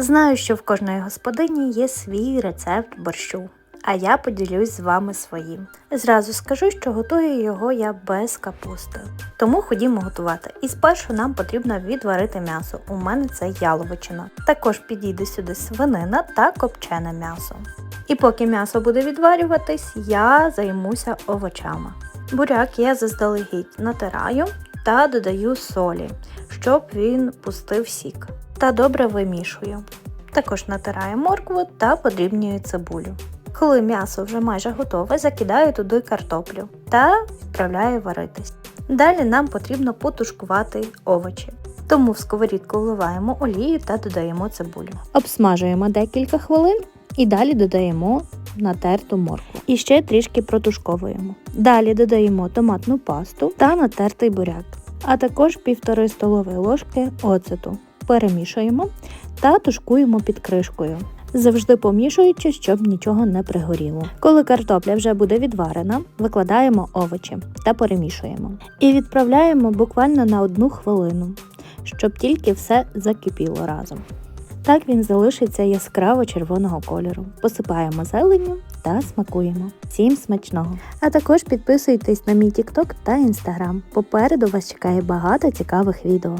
Знаю, що в кожної господині є свій рецепт борщу, а я поділюсь з вами своїм. Зразу скажу, що готую його я без капусти. Тому ходімо готувати. І спершу нам потрібно відварити м'ясо. У мене це яловичина. Також підійде сюди свинина та копчене м'ясо. І поки м'ясо буде відварюватись, я займуся овочами. Буряк я заздалегідь натираю та додаю солі, щоб він пустив сік. Та добре вимішую. Також натираю моркву та подрібнюю цибулю. Коли м'ясо вже майже готове, закидаю туди картоплю та відправляю варитись. Далі нам потрібно потушкувати овочі. Тому в сковорідку вливаємо олію та додаємо цибулю. Обсмажуємо декілька хвилин і далі додаємо натерту моркву. І ще трішки протушковуємо. Далі додаємо томатну пасту та натертий буряк, а також півтори столові ложки оцету. Перемішуємо та тушкуємо під кришкою. Завжди помішуючи, щоб нічого не пригоріло. Коли картопля вже буде відварена, викладаємо овочі та перемішуємо. І відправляємо буквально на одну хвилину, щоб тільки все закипіло разом. Так він залишиться яскраво червоного кольору. Посипаємо зеленню та смакуємо. Всім смачного! А також підписуйтесь на мій TikTok та Instagram. Попереду вас чекає багато цікавих відео.